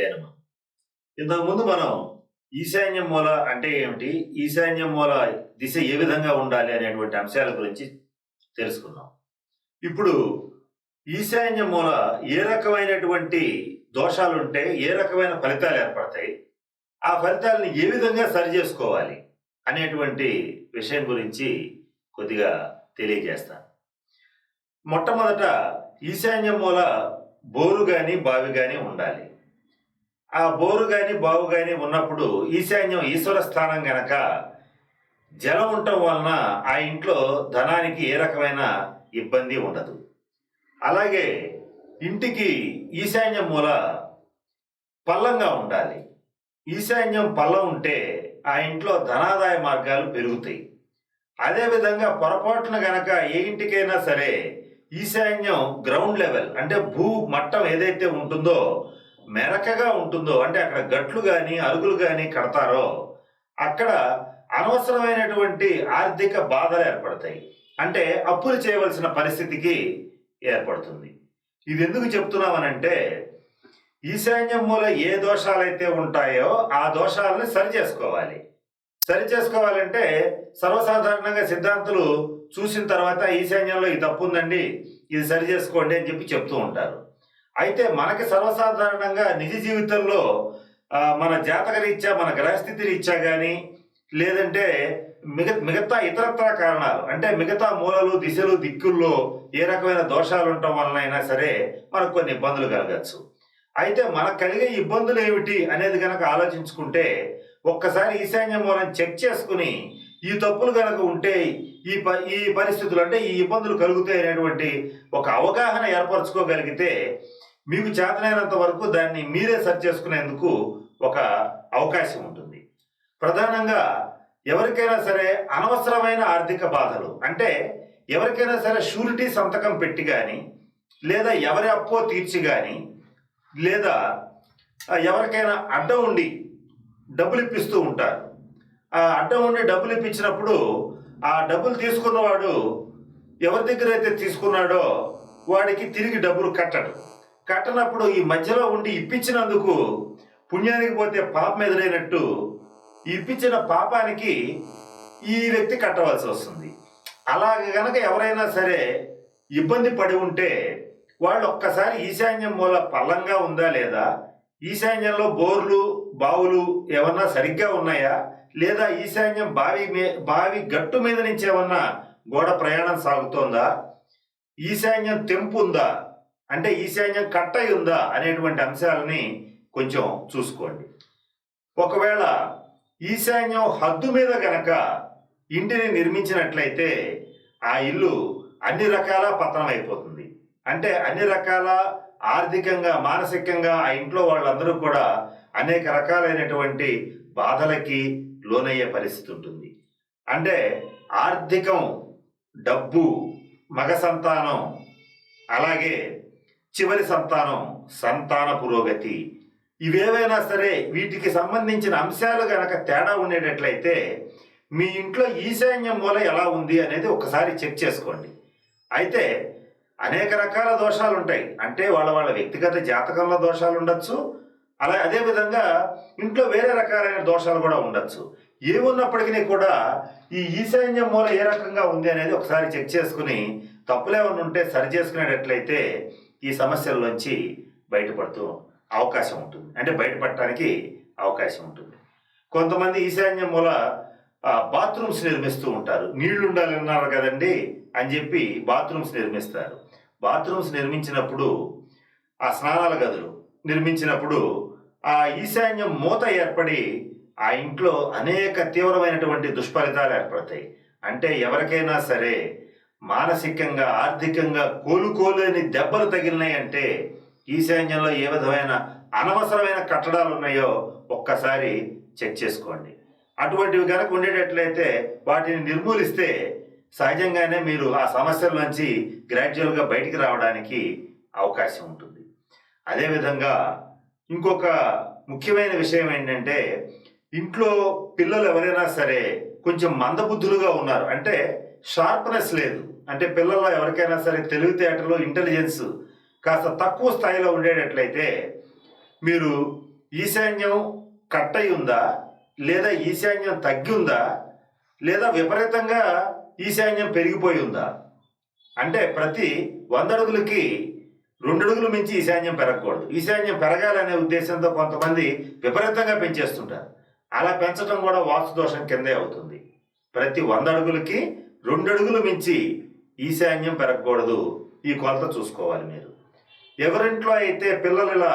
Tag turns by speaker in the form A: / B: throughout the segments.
A: గణపతి నమ మనం ఈశాన్య మూల అంటే ఏమిటి? ఈశాన్య మూల దిశ ఏ విధంగా ఉండాలి అనేటువంటి అంశాల గురించి తెలుసుకున్నాం. ఇప్పుడు ఈశాన్య మూల ఏ రకమైనటువంటి దోషాలు ఉంటే ఏ రకమైన ఫలితాలు ఏర్పడతాయి ఆ ఫలితాలను ఏ విధంగా సరి చేసుకోవాలి అనేటువంటి విషయం గురించి కొద్దిగా తెలియజేస్తాను. మొట్టమొదట ఈశాన్య మూల బోరు కానీ బావి కానీ ఉండాలి. ఆ బోరు కానీ బావు కానీ ఉన్నప్పుడు ఈశాన్యం ఈశ్వర స్థానం గనక జలం ఉండటం వలన ఆ ఇంట్లో ధనానికి ఏ రకమైన ఇబ్బంది ఉండదు. అలాగే ఇంటికి ఈశాన్యం మూల పల్లంగా ఉండాలి. ఈశాన్యం పల్లం ఉంటే ఆ ఇంట్లో ధనాదాయ మార్గాలు పెరుగుతాయి. అదేవిధంగా పొరపాటున గనక ఏ ఇంటికైనా సరే ఈశాన్యం గ్రౌండ్ లెవెల్ అంటే భూ మట్టం ఏదైతే ఉంటుందో మెరకగా ఉంటుందో అంటే అక్కడ గట్లు కానీ అరుగులు కానీ కడతారో అక్కడ అనవసరమైనటువంటి ఆర్థిక బాధలు ఏర్పడతాయి. అంటే అప్పులు చేయవలసిన పరిస్థితికి ఏర్పడుతుంది. ఇది ఎందుకు చెప్తున్నామనంటే ఈశాన్యం మూల ఏ దోషాలైతే ఉంటాయో ఆ దోషాలని సరి చేసుకోవాలి. సరి చేసుకోవాలంటే సర్వసాధారణంగా సిద్ధాంతులు చూసిన తర్వాత ఈశాన్యంలో ఈ తప్పు ఉందండి ఇది సరి చేసుకోండి అని చెప్పి చెప్తూ ఉంటారు. అయితే మనకి సర్వసాధారణంగా నిజ జీవితంలో మన జాతక రీత్యా మన గ్రహస్థితి రీత్యా కానీ లేదంటే మిగ మిగతా ఇతరత్ర కారణాలు అంటే మిగతా మూలలు దిశలు దిక్కుల్లో ఏ రకమైన దోషాలు ఉండటం వలన అయినా సరే మనకు కొన్ని ఇబ్బందులు కలగచ్చు. అయితే మనకు కలిగే ఇబ్బందులు ఏమిటి అనేది కనుక ఆలోచించుకుంటే ఒక్కసారి ఈశాన్య మూలం చెక్ చేసుకుని ఈ తప్పులు కనుక ఉంటే ఈ ప ఈ పరిస్థితులు అంటే ఈ ఇబ్బందులు కలుగుతాయి అనేటువంటి ఒక అవగాహన ఏర్పరచుకోగలిగితే మీకు చేతనైనంత వరకు దాన్ని మీరే సరి చేసుకునేందుకు ఒక అవకాశం ఉంటుంది. ప్రధానంగా ఎవరికైనా సరే అనవసరమైన ఆర్థిక బాధలు అంటే ఎవరికైనా సరే షూరిటీ సంతకం పెట్టి కానీ లేదా ఎవరి అప్పో తీర్చి కానీ లేదా ఎవరికైనా అడ్డం ఉండి డబ్బులు ఇప్పిస్తూ ఉంటారు. ఆ అడ్డం ఉండి డబ్బులు ఇప్పించినప్పుడు ఆ డబ్బులు తీసుకున్నవాడు ఎవరి దగ్గర అయితే తీసుకున్నాడో వాడికి తిరిగి డబ్బులు కట్టడు. కట్టనప్పుడు ఈ మధ్యలో ఉండి ఇప్పించినందుకు పుణ్యానికి పోతే పాపం ఎదురైనట్టు ఇప్పించిన పాపానికి ఈ వ్యక్తి కట్టవలసి వస్తుంది. అలాగ గనక ఎవరైనా సరే ఇబ్బంది పడి ఉంటే వాళ్ళు ఒక్కసారి ఈశాన్యం మూల పల్లంగా ఉందా లేదా? ఈశాన్యంలో బోర్లు బావులు ఏమన్నా సరిగ్గా ఉన్నాయా? లేదా ఈశాన్యం బావి మీ బావి గట్టు మీద నుంచి ఏమన్నా గోడ ప్రయాణం సాగుతోందా? ఈశాన్యం తెంపు ఉందా? అంటే ఈశాన్యం కట్టయి ఉందా అనేటువంటి అంశాలని కొంచెం చూసుకోండి. ఒకవేళ ఈశాన్యం హద్దు మీద గనక ఇంటిని నిర్మించినట్లయితే ఆ ఇల్లు అన్ని రకాల పతనం అయిపోతుంది అంటే అన్ని రకాల ఆర్థికంగా మానసికంగా ఆ ఇంట్లో వాళ్ళందరూ కూడా అనేక రకాలైనటువంటి బాధలకి లోనయ్యే పరిస్థితి ఉంటుంది. అంటే ఆర్థికం డబ్బు మగ సంతానం అలాగే చివరి సంతానం సంతాన పురోగతి. ఇవేవైనా సరే వీటికి సంబంధించిన అంశాలు గనక తేడా ఉండేటట్లయితే మీ ఇంట్లో ఈశాన్యం మూల ఎలా ఉంది అనేది ఒకసారి చెక్ చేసుకోండి. అయితే అనేక రకాల దోషాలు ఉంటాయి అంటే వాళ్ళ వాళ్ళ వ్యక్తిగత జాతకంలో దోషాలు ఉండొచ్చు అలా అదేవిధంగా ఇంట్లో వేరే రకాలైన దోషాలు కూడా ఉండొచ్చు. ఏమున్నప్పటికీ కూడా ఈ ఈశాన్యం మూల ఏ రకంగా ఉంది అనేది ఒకసారి చెక్ చేసుకుని తప్పులేమన్నా ఉంటే సరి చేసుకునేటట్లయితే ఈ సమస్యల్లోంచి బయటపడుతూ అవకాశం ఉంటుంది. అంటే బయటపడటానికి అవకాశం ఉంటుంది. కొంతమంది ఈశాన్యం మూల బాత్రూమ్స్ నిర్మిస్తూ ఉంటారు. నీళ్ళు ఉండాలి అన్నారు కదండి అని చెప్పి బాత్రూమ్స్ నిర్మిస్తారు. బాత్రూమ్స్ నిర్మించినప్పుడు ఆ స్నానాల గదులు నిర్మించినప్పుడు ఆ ఈశాన్యం మూత ఏర్పడి ఆ ఇంట్లో అనేక తీవ్రమైనటువంటి దుష్ఫలితాలు ఏర్పడతాయి. అంటే ఎవరికైనా సరే మానసికంగా ఆర్థికంగా కోలుకోలేని దెబ్బలు తగిలినాయంటే ఈ ఈశాన్యంలో ఏ విధమైన అనవసరమైన కట్టడాలు ఉన్నాయో ఒక్కసారి చెక్ చేసుకోండి. అటువంటివి కనుక ఉండేటట్లయితే వాటిని నిర్మూలిస్తే సహజంగానే మీరు ఆ సమస్యల నుంచి గ్రాడ్యువల్గా బయటికి రావడానికి అవకాశం ఉంటుంది. అదేవిధంగా ఇంకొక ముఖ్యమైన విషయం ఏంటంటే ఇంట్లో పిల్లలు ఎవరైనా సరే కొంచెం మందబుద్ధులుగా ఉన్నారు. అంటే షార్ప్నెస్ లేదు. అంటే పిల్లల్లో ఎవరికైనా సరే తెలివితేటలు ఇంటెలిజెన్స్ కాస్త తక్కువ స్థాయిలో ఉండేటట్లయితే మీరు ఈశాన్యం కట్ అయి ఉందా లేదా ఈశాన్యం తగ్గి ఉందా లేదా విపరీతంగా ఈశాన్యం పెరిగిపోయి ఉందా అంటే ప్రతి వంద అడుగులకి రెండు అడుగులు మించి ఈశాన్యం పెరగకూడదు. ఈశాన్యం పెరగాలనే ఉద్దేశంతో కొంతమంది విపరీతంగా పెంచేస్తుంటారు. అలా పెంచడం కూడా వాస్తు దోషం కిందే అవుతుంది. ప్రతి వంద అడుగులకి రెండు అడుగులు మించి ఈశాన్యం పెరగకూడదు. ఈ కొలత చూసుకోవాలి మీరు. ఎవరింట్లో అయితే పిల్లలు ఇలా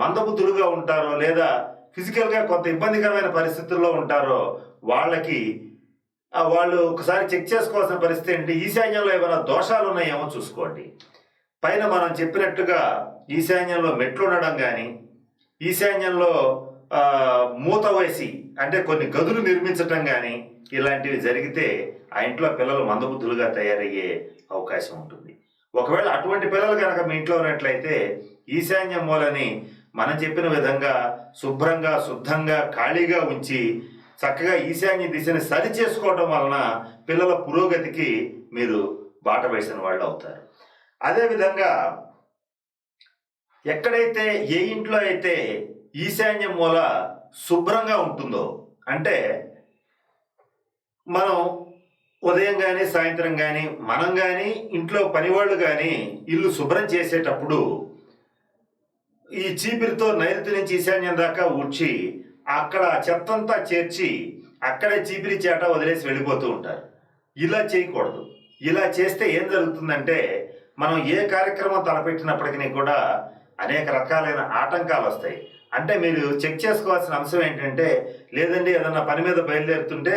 A: మందబుద్ధులుగా ఉంటారో లేదా ఫిజికల్గా కొంత ఇబ్బందికరమైన పరిస్థితుల్లో ఉంటారో వాళ్ళకి వాళ్ళు ఒకసారి చెక్ చేసుకోవాల్సిన పరిస్థితి ఏంటి? ఈశాన్యంలో ఏమైనా దోషాలు ఉన్నాయేమో చూసుకోండి. పైన మనం చెప్పినట్టుగా ఈశాన్యంలో మెట్లు ఉండడం కానీ ఈశాన్యంలో మూత వేసి అంటే కొన్ని గదులు నిర్మించటం కానీ ఇలాంటివి జరిగితే ఆ ఇంట్లో పిల్లలు మందబుద్ధులుగా తయారయ్యే అవకాశం ఉంటుంది. ఒకవేళ అటువంటి పిల్లలు కనుక మీ ఇంట్లో ఉన్నట్లయితే ఈశాన్య మూలని మనం చెప్పిన విధంగా శుభ్రంగా శుద్ధంగా ఖాళీగా ఉంచి చక్కగా ఈశాన్య దిశని సరి చేసుకోవడం వలన పిల్లల పురోగతికి మీరు బాట వేసిన వాళ్ళు అవుతారు. అదేవిధంగా ఎక్కడైతే ఏ ఇంట్లో అయితే ఈశాన్య మూల శుభ్రంగా ఉంటుందో అంటే మనం ఉదయం కానీ సాయంత్రం కానీ మనం కానీ ఇంట్లో పనివాళ్ళు కానీ ఇల్లు శుభ్రం చేసేటప్పుడు ఈ చీపిరితో నైరుతి నుంచి ఈశాన్యం దాకా ఊడ్చి అక్కడ చెత్తంతా చేర్చి అక్కడే చీపిరి చేట వదిలేసి వెళ్ళిపోతూ ఉంటారు. ఇలా చేయకూడదు. ఇలా చేస్తే ఏం జరుగుతుందంటే మనం ఏ కార్యక్రమం తలపెట్టినప్పటికీ కూడా అనేక రకాలైన ఆటంకాలు వస్తాయి. అంటే మీరు చెక్ చేసుకోవాల్సిన అంశం ఏంటంటే లేదండి ఏదన్నా పని మీద బయలుదేరుతుంటే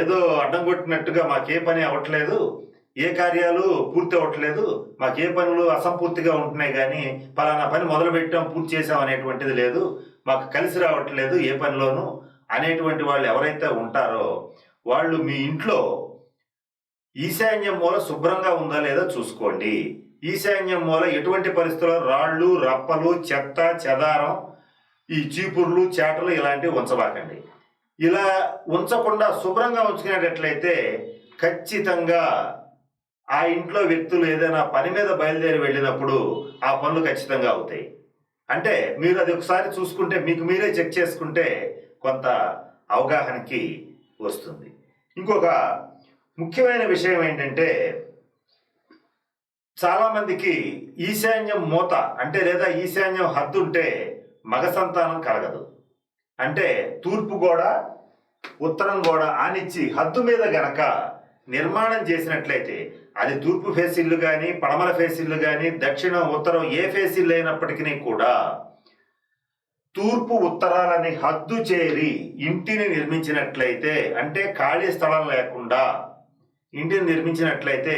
A: ఏదో అడ్డం కొట్టినట్టుగా మాకే పని అవ్వట్లేదు ఏ కార్యాలు పూర్తి అవ్వట్లేదు మాకు ఏ పనులు అసంపూర్తిగా ఉంటున్నాయి కానీ పలానా పని మొదలు పెట్టాం పూర్తి చేసాం అనేటువంటిది లేదు మాకు కలిసి రావట్లేదు ఏ పనిలోనూ అనేటువంటి వాళ్ళు ఎవరైతే ఉంటారో వాళ్ళు మీ ఇంట్లో ఈశాన్యం మూల శుభ్రంగా ఉందా లేదా చూసుకోండి. ఈశాన్యం మూల ఎటువంటి పరిస్థితుల్లో రాళ్ళు రప్పలు చెత్త చెదారం ఈ చీపుర్లు చేటలు ఇలాంటివి ఉంచబాకండి. ఇలా ఉంచకుండా శుభ్రంగా ఉంచుకునేటట్లయితే ఖచ్చితంగా ఆ ఇంట్లో వ్యక్తులు ఏదైనా పని మీద బయలుదేరి వెళ్ళినప్పుడు ఆ పనులు ఖచ్చితంగా అవుతాయి. అంటే మీరు అది ఒకసారి చూసుకుంటే మీకు మీరే చెక్ చేసుకుంటే కొంత అవగాహనకి వస్తుంది. ఇంకొక ముఖ్యమైన విషయం ఏంటంటే చాలామందికి ఈశాన్యం మూత అంటే లేదా ఈశాన్యం హద్దు ఉంటే మగ సంతానం కలగదు. అంటే తూర్పు గోడ ఉత్తరం గోడ ఆనిచ్చి హద్దు మీద గనక నిర్మాణం చేసినట్లయితే అది తూర్పు ఫేస్ ఇల్లు కానీ పడమల ఫేస్ ఇల్లు కానీ దక్షిణం ఉత్తరం ఏ ఫేస్ ఇల్లు అయినప్పటికీ కూడా తూర్పు ఉత్తరాలని హద్దు చేరి ఇంటిని నిర్మించినట్లయితే అంటే ఖాళీ స్థలం లేకుండా ఇంటిని నిర్మించినట్లయితే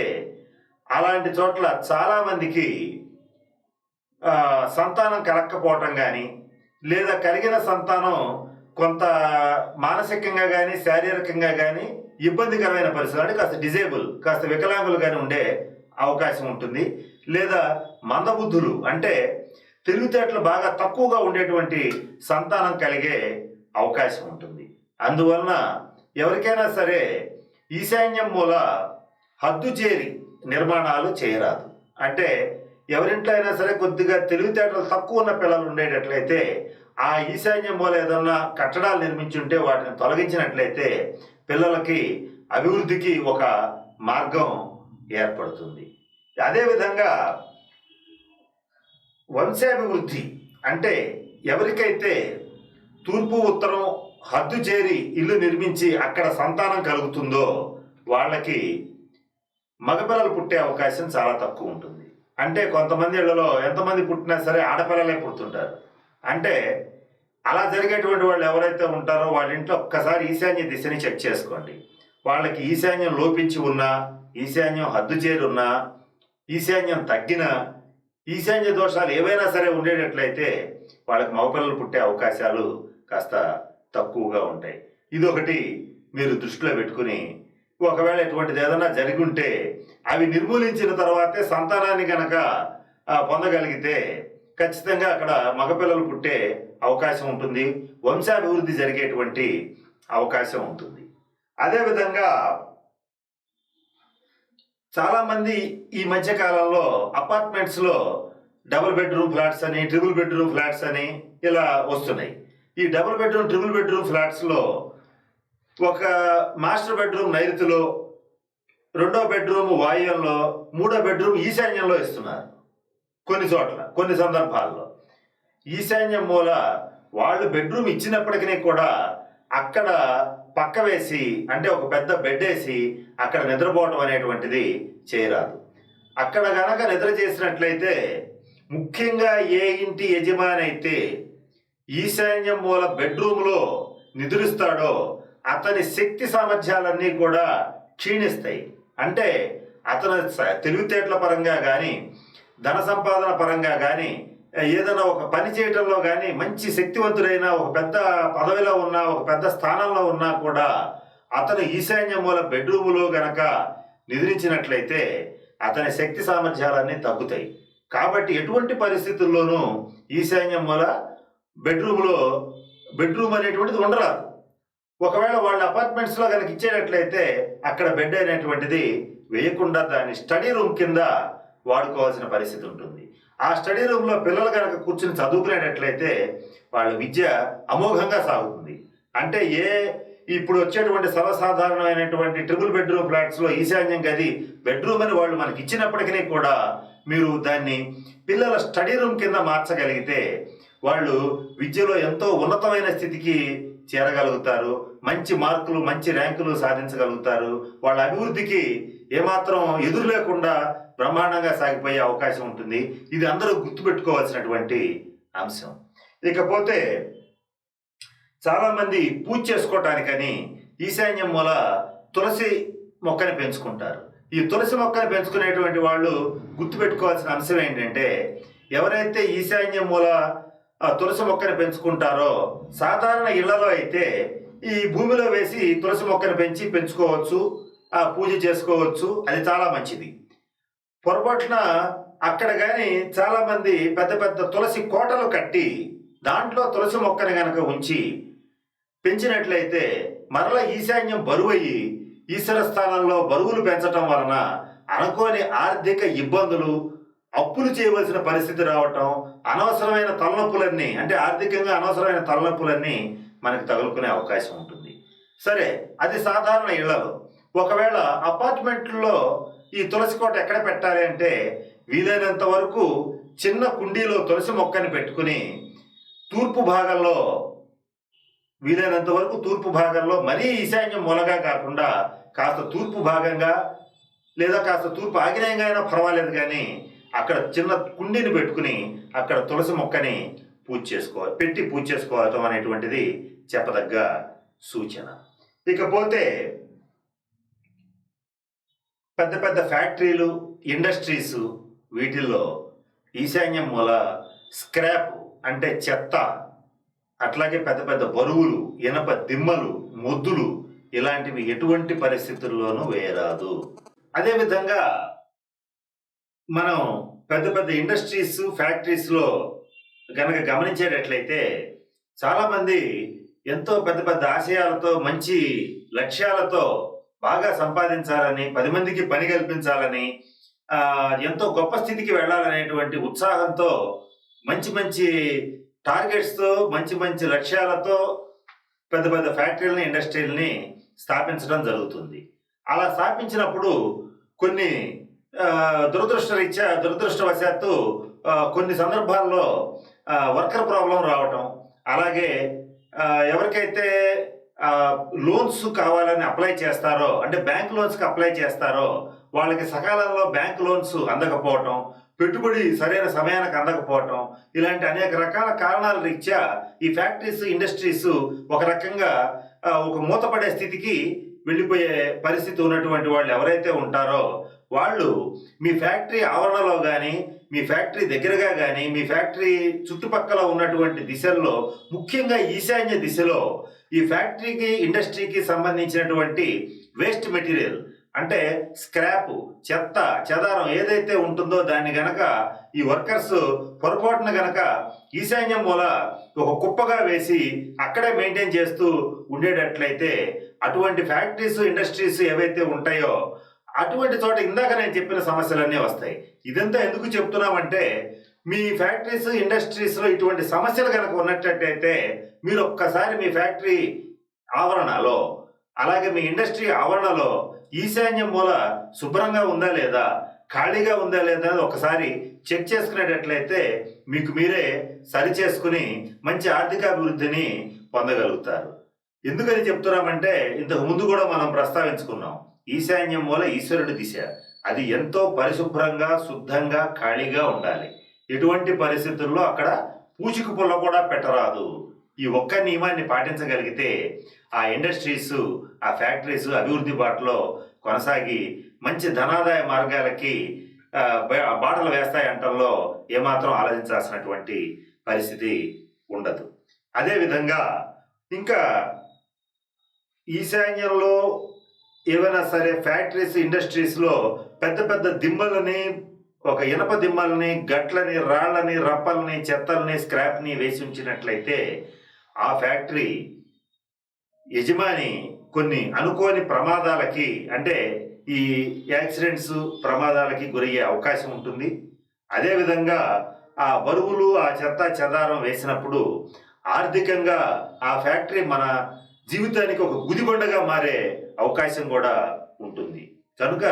A: అలాంటి చోట్ల చాలామందికి సంతానం కలగకపోవటం కానీ లేదా కలిగిన సంతానం కొంత మానసికంగా కానీ శారీరకంగా కానీ ఇబ్బందికరమైన పరిస్థితులు అంటే కాస్త డిజేబుల్ కాస్త వికలాంగులు కానీ ఉండే అవకాశం ఉంటుంది. లేదా మందబుద్ధులు అంటే తెలివితేటలు బాగా తక్కువగా ఉండేటువంటి సంతానం కలిగే అవకాశం ఉంటుంది. అందువలన ఎవరికైనా సరే ఈశాన్యం మూల హద్దు చేరి నిర్మాణాలు చేయరాదు. అంటే ఎవరింట్లో అయినా సరే కొద్దిగా తెలివితేటలు తక్కువ ఉన్న పిల్లలు ఉండేటట్లయితే ఆ ఈశాన్యం మూల ఏదన్నా కట్టడాలు నిర్మించుంటే వాటిని తొలగించినట్లయితే పిల్లలకి అభివృద్ధికి ఒక మార్గం ఏర్పడుతుంది. అదేవిధంగా వంశాభివృద్ధి అంటే ఎవరికైతే తూర్పు ఉత్తరం హద్దు చేరి ఇల్లు నిర్మించి అక్కడ సంతానం కలుగుతుందో వాళ్ళకి మగపిల్లలు పుట్టే అవకాశం చాలా తక్కువ ఉంటుంది. అంటే కొంతమంది ఇళ్ళలో ఎంతమంది పుట్టినా సరే ఆడపిల్లలే పుడుతుంటారు. అంటే అలా జరిగేటువంటి వాళ్ళు ఎవరైతే ఉంటారో వాళ్ళ ఇంట్లో ఒక్కసారి ఈశాన్య దిశని చెక్ చేసుకోండి. వాళ్ళకి ఈశాన్యం లోపించి ఉన్నా ఈశాన్యం హద్దు చేరున్నా ఈశాన్యం తగ్గినా ఈశాన్య దోషాలు ఏవైనా సరే ఉండేటట్లయితే వాళ్ళకి మగపిల్లలు పుట్టే అవకాశాలు కాస్త తక్కువగా ఉంటాయి. ఇదొకటి మీరు దృష్టిలో పెట్టుకుని ఒకవేళ ఇటువంటిది ఏదైనా జరిగి ఉంటే అవి నిర్మూలించిన తర్వాతే సంతానాన్ని కనుక పొందగలిగితే ఖచ్చితంగా అక్కడ మగపిల్లలు పుట్టే అవకాశం ఉంటుంది. వంశాభివృద్ధి జరిగేటువంటి అవకాశం ఉంటుంది. అదేవిధంగా చాలామంది ఈ మధ్య కాలంలో డబుల్ బెడ్రూమ్ ఫ్లాట్స్ అని ట్రిపుల్ బెడ్రూమ్ ఫ్లాట్స్ అని ఇలా వస్తున్నాయి. ఈ డబుల్ బెడ్రూమ్ ట్రిపుల్ బెడ్రూమ్ ఫ్లాట్స్లో ఒక మాస్టర్ బెడ్రూమ్ నైరుతిలో రెండో బెడ్రూమ్ వాయువ్యంలో మూడో బెడ్రూమ్ ఈశాన్యంలో ఇస్తున్నారు. కొన్ని చోట్ల కొన్ని సందర్భాల్లో. ఈశాన్యం మూల వాళ్ళు బెడ్రూమ్ ఇచ్చినప్పటికీ కూడా అక్కడ పక్క వేసి అంటే ఒక పెద్ద బెడ్ వేసి అక్కడ నిద్రపోవటం అనేటువంటిది చేయరాదు. అక్కడ గనక నిద్ర చేసినట్లయితే ముఖ్యంగా ఏ ఇంటి యజమాని అయితే ఈశాన్యం మూల బెడ్రూమ్లో నిద్రిస్తాడో అతని శక్తి సామర్థ్యాలన్నీ కూడా క్షీణిస్తాయి. అంటే అతను తెలివితేటల పరంగా కానీ ధన సంపాదన పరంగా కానీ ఏదైనా ఒక పని చేయటంలో కానీ మంచి శక్తివంతుడైన ఒక పెద్ద పదవిలో ఉన్నా ఒక పెద్ద స్థానంలో ఉన్నా కూడా అతను ఈశాన్య మూల బెడ్రూములో గనక నిద్రించినట్లయితే అతని శక్తి సామర్థ్యాలన్నీ తగ్గుతాయి. కాబట్టి ఎటువంటి పరిస్థితుల్లోనూ ఈశాన్య మూల బెడ్రూమ్లో బెడ్రూమ్ అనేటువంటిది ఉండరాదు. ఒకవేళ వాళ్ళ అపార్ట్మెంట్స్లో కనుక ఇచ్చేటట్లయితే అక్కడ బెడ్ అనేటువంటిది వేయకుండా దాన్ని స్టడీ రూమ్ కింద వాడుకోవాల్సిన పరిస్థితి ఉంటుంది. ఆ స్టడీ రూమ్లో పిల్లలు కనుక కూర్చుని చదువుకునేటట్లయితే వాళ్ళ విద్య అమోఘంగా సాగుతుంది. అంటే ఏ ఇప్పుడు వచ్చేటువంటి సర్వసాధారణమైనటువంటి ట్రిపుల్ బెడ్రూమ్ ఫ్లాట్స్లో ఈశాన్యం గది బెడ్రూమ్ అని వాళ్ళు మనకి ఇచ్చినప్పటికీ కూడా మీరు దాన్ని పిల్లల స్టడీ రూమ్ కింద మార్చగలిగితే వాళ్ళు విద్యలో ఎంతో ఉన్నతమైన స్థితికి చేరగలుగుతారు. మంచి మార్కులు మంచి ర్యాంకులు సాధించగలుగుతారు. వాళ్ళ అభివృద్ధికి ఏమాత్రం ఎదురు లేకుండా బ్రహ్మాండంగా సాగిపోయే అవకాశం ఉంటుంది. ఇది అందరూ గుర్తుపెట్టుకోవాల్సినటువంటి అంశం. ఇకపోతే చాలామంది పూజ చేసుకోవటానికని ఈశాన్యం మూల తులసి మొక్కని పెంచుకుంటారు. ఈ తులసి మొక్కని పెంచుకునేటువంటి వాళ్ళు గుర్తుపెట్టుకోవాల్సిన అంశం ఏంటంటే ఎవరైతే ఈశాన్యం మూల ఆ తులసి మొక్కని పెంచుకుంటారో సాధారణ ఇళ్ళలో అయితే ఈ భూమిలో వేసి తులసి మొక్కని పెంచి పెంచుకోవచ్చు ఆ పూజ చేసుకోవచ్చు. అది చాలా మంచిది. పొరపాటున అక్కడ కానీ చాలామంది పెద్ద పెద్ద తులసి కోటలు కట్టి దాంట్లో తులసి మొక్కని గనక ఉంచి పెంచినట్లయితే మరల ఈశాన్యం బరువయ్యి ఈశ్వర స్థానంలో బరువులు పెంచటం వలన అనుకోని ఆర్థిక ఇబ్బందులు అప్పులు చేయవలసిన పరిస్థితి రావటం అనవసరమైన తలనొప్పులన్నీ అంటే ఆర్థికంగా అనవసరమైన తలనొప్పులన్నీ మనకు తగులుకునే అవకాశం ఉంటుంది. సరే అది సాధారణ ఇళ్ళలో. ఒకవేళ అపార్ట్మెంట్లో ఈ తులసి కోట ఎక్కడ పెట్టాలి అంటే వీలైనంత వరకు చిన్న కుండీలో తులసి మొక్కని పెట్టుకుని తూర్పు భాగంలో వీలైనంత వరకు తూర్పు భాగంలో మరీ ఈశాన్యం మూలగా కాకుండా కాస్త తూర్పు భాగంగా లేదా కాస్త తూర్పు ఆగ్నేయంగా అయినా పర్వాలేదు కానీ అక్కడ చిన్న కుండీని పెట్టుకుని అక్కడ తులసి మొక్కని పూజ చేసుకోవాలి పెట్టి పూజ చేసుకోవటం అనేటువంటిది చెప్పదగ్గ సూచన. ఇకపోతే పెద్ద పెద్ద ఫ్యాక్టరీలు ఇండస్ట్రీస్ వీటిల్లో ఈశాన్యం మూల స్క్రాప్ అంటే చెత్త అట్లాగే పెద్ద పెద్ద బరువులు ఇనప దిమ్మలు ముద్దులు ఇలాంటివి ఎటువంటి పరిస్థితుల్లోనూ వేయరాదు. అదేవిధంగా మనం పెద్ద పెద్ద ఇండస్ట్రీస్ ఫ్యాక్టరీస్లో గనక గమనించేటట్లయితే చాలామంది ఎంతో పెద్ద పెద్ద ఆశయాలతో మంచి లక్ష్యాలతో బాగా సంపాదించాలని పది మందికి పని కల్పించాలని ఎంతో గొప్ప స్థితికి వెళ్ళాలనేటువంటి ఉత్సాహంతో మంచి మంచి టార్గెట్స్తో మంచి మంచి లక్ష్యాలతో పెద్ద పెద్ద ఫ్యాక్టరీలని ఇండస్ట్రీలని స్థాపించడం జరుగుతుంది. అలా స్థాపించినప్పుడు కొన్ని దురదృష్టరీత్యా దురదృష్టవశాత్తు కొన్ని సందర్భాల్లో వర్కర్ ప్రాబ్లం రావటం అలాగే ఎవరికైతే లోన్స్ కావాలని అప్లై చేస్తారో అంటే బ్యాంక్ లోన్స్కి అప్లై చేస్తారో వాళ్ళకి సకాలంలో బ్యాంక్ లోన్స్ అందకపోవటం పెట్టుబడి సరైన సమయానికి అందకపోవటం ఇలాంటి అనేక రకాల కారణాల రీత్యా ఈ ఫ్యాక్టరీస్ ఇండస్ట్రీస్ ఒక రకంగా ఒక మూతపడే స్థితికి వెళ్ళిపోయే పరిస్థితి ఉన్నటువంటి వాళ్ళు ఎవరైతే ఉంటారో వాళ్ళు మీ ఫ్యాక్టరీ ఆవరణలో కానీ మీ ఫ్యాక్టరీ దగ్గరగా కానీ మీ ఫ్యాక్టరీ చుట్టుపక్కల ఉన్నటువంటి దిశల్లో ముఖ్యంగా ఈశాన్య దిశలో ఈ ఫ్యాక్టరీకి ఇండస్ట్రీకి సంబంధించినటువంటి వేస్ట్ మెటీరియల్ అంటే స్క్రాప్ చెత్త చెదారం ఏదైతే ఉంటుందో దాన్ని గనక ఈ వర్కర్స్ పొరపాటున గనక ఈశాన్యం మూల ఒక కుప్పగా వేసి అక్కడే మెయింటైన్ చేస్తూ ఉండేటట్లయితే అటువంటి ఫ్యాక్టరీస్ ఇండస్ట్రీస్ ఏవైతే ఉంటాయో అటువంటి చోట ఇందాక నేను చెప్పిన సమస్యలన్నీ వస్తాయి. ఇదంతా ఎందుకు చెప్తున్నామంటే మీ ఫ్యాక్టరీస్ ఇండస్ట్రీస్లో ఇటువంటి సమస్యలు కనుక ఉన్నట్టయితే మీరు ఒక్కసారి మీ ఫ్యాక్టరీ ఆవరణలో అలాగే మీ ఇండస్ట్రీ ఆవరణలో ఈశాన్యం మూల శుభ్రంగా ఉందా లేదా ఖాళీగా ఉందా లేదా అని ఒకసారి చెక్ చేసుకునేటట్లయితే మీకు మీరే సరి చేసుకుని మంచి ఆర్థికాభివృద్ధిని పొందగలుగుతారు. ఎందుకని చెప్తున్నామంటే ఇంతకు ముందు కూడా మనం ప్రస్తావించుకున్నాం ఈశాన్యం మూల ఈశ్వరుడి దిశ. అది ఎంతో పరిశుభ్రంగా శుద్ధంగా ఖాళీగా ఉండాలి. ఎటువంటి పరిస్థితుల్లో అక్కడ పూచిక పుల్ల కూడా పెట్టరాదు. ఈ ఒక్క నియమాన్ని పాటించగలిగితే ఆ ఇండస్ట్రీస్ ఆ ఫ్యాక్టరీస్ అభివృద్ధి బాటలో కొనసాగి మంచి ధనాదాయ మార్గాలకి బాటలు వేస్తాయి ఏమాత్రం ఆలోచించాల్సినటువంటి పరిస్థితి ఉండదు. అదేవిధంగా ఇంకా ఈశాన్యంలో ఏవైనా సరే ఫ్యాక్టరీస్ ఇండస్ట్రీస్లో పెద్ద పెద్ద దిమ్మలని ఒక ఇనప దిమ్మల్ని గట్లని రాళ్ళని రప్పల్ని చెత్తల్ని స్క్రాప్ని వేసి ఉంచినట్లయితే ఆ ఫ్యాక్టరీ యజమాని కొన్ని అనుకోని ప్రమాదాలకి అంటే ఈ యాక్సిడెంట్స్ ప్రమాదాలకి గురయ్యే అవకాశం ఉంటుంది. అదేవిధంగా ఆ బరువులు ఆ చెత్త చెదారం వేసినప్పుడు ఆర్థికంగా ఆ ఫ్యాక్టరీ మన జీవితానికి ఒక గుదిబండగా మారే అవకాశం కూడా ఉంటుంది. కనుక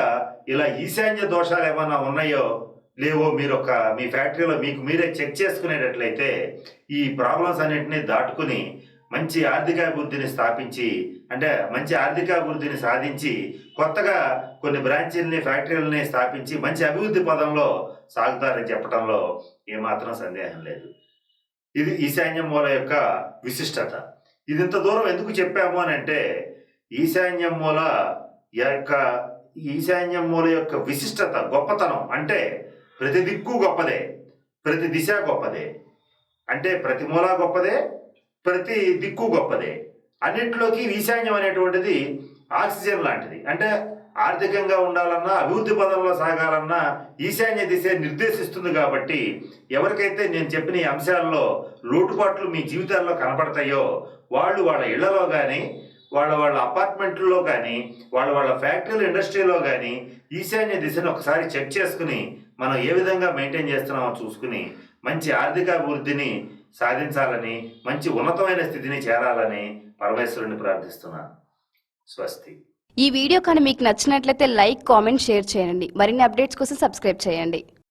A: ఇలా ఈశాన్య దోషాలు ఏమైనా ఉన్నాయో లేవో మీరు ఒక మీ ఫ్యాక్టరీలో మీకు మీరే చెక్ చేసుకునేటట్లయితే ఈ ప్రాబ్లమ్స్ అన్నింటినీ దాటుకుని మంచి ఆర్థికాభివృద్ధిని స్థాపించి అంటే మంచి ఆర్థికాభివృద్ధిని సాధించి కొత్తగా కొన్ని బ్రాంచీలని ఫ్యాక్టరీలని స్థాపించి మంచి అభివృద్ధి పదంలో సాగుతారని చెప్పడంలో ఏమాత్రం సందేహం లేదు. ఇది ఈశాన్య మూల యొక్క విశిష్టత. ఇది ఇంత దూరం ఎందుకు చెప్పాము అని అంటే ఈశాన్య మూల యొక్క ఈశాన్య మూల యొక్క విశిష్టత గొప్పతనం అంటే ప్రతి దిక్కు గొప్పదే ప్రతి దిశ గొప్పదే. అంటే ప్రతి మూల గొప్పదే ప్రతి దిక్కు గొప్పదే. అన్నింటిలోకి ఈశాన్యం అనేటువంటిది ఆక్సిజన్ లాంటిది. అంటే ఆర్థికంగా ఉండాలన్నా అభివృద్ధి పదంలో సాగాలన్నా ఈశాన్య దిశ నిర్దేశిస్తుంది కాబట్టి ఎవరికైతే నేను చెప్పిన ఈ అంశాల్లో లోటుపాట్లు మీ జీవితాల్లో కనపడతాయో వాళ్ళు వాళ్ళ ఇళ్ళలో కానీ వాళ్ళ వాళ్ళ అపార్ట్మెంట్లో కానీ వాళ్ళ వాళ్ళ ఫ్యాక్టరీలు ఇండస్ట్రీలో కానీ ఈశాన్య దిశను ఒకసారి చెక్ చేసుకుని మనం ఏ విధంగా మెయింటైన్ చేస్తున్నామో చూసుకుని మంచి ఆర్థికాభివృద్ధిని సాధించాలని మంచి ఉన్నతమైన స్థితిని చేరాలని పరమేశ్వరుని ప్రార్థిస్తున్నాను స్వస్తి.
B: ఈ వీడియో కానీ మీకు నచ్చినట్లయితే లైక్ కామెంట్ షేర్ చేయండి. మరిన్ని అప్డేట్స్ కోసం సబ్స్క్రైబ్ చేయండి.